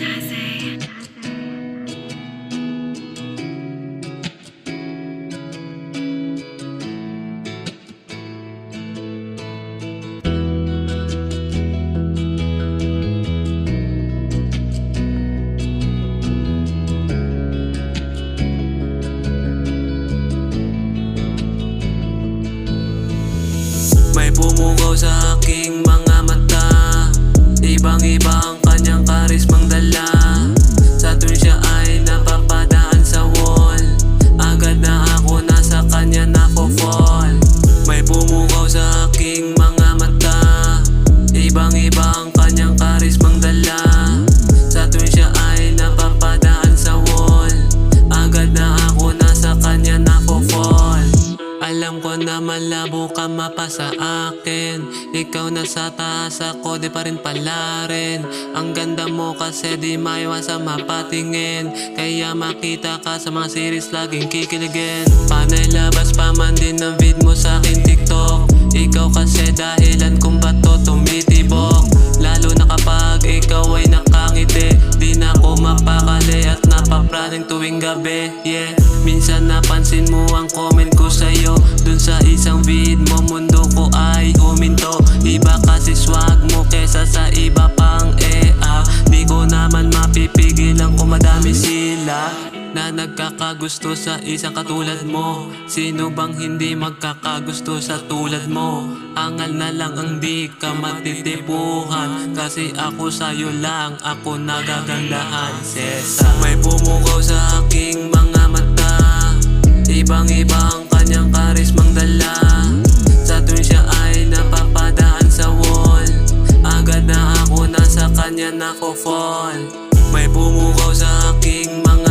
May pumugaw sa aking mga na malabo ka mapasa akin. Ikaw na sa taas ako di pa rin pala rin. Ang ganda mo kasi di maiwasan mapatingin. Kaya makita ka sa mga series laging kikiligin. Panay labas pa man din ang vid mo sa akin TikTok? Ikaw kasi dahilan kung ba't to tumitibok. Lalo na kapag ikaw ay nakangiti at napapraning tuwing gabi Yeah, minsan napansin mo ang comment ko sa'yo Dun sa isang vid mo mundo nagkakagusto sa isang katulad mo. Sino bang hindi magkakagusto sa tulad mo? Angal na lang ang di ka matitipuhan. Kasi ako sa'yo lang ako nagagandahan Sesa May pumukaw sa aking mga mata. Ibang iba ang kanyang karismang dala. Sa tuwing siya ay napapadaan sa wall Agad na ako nasa kanya nako-fall May pumukaw sa aking mga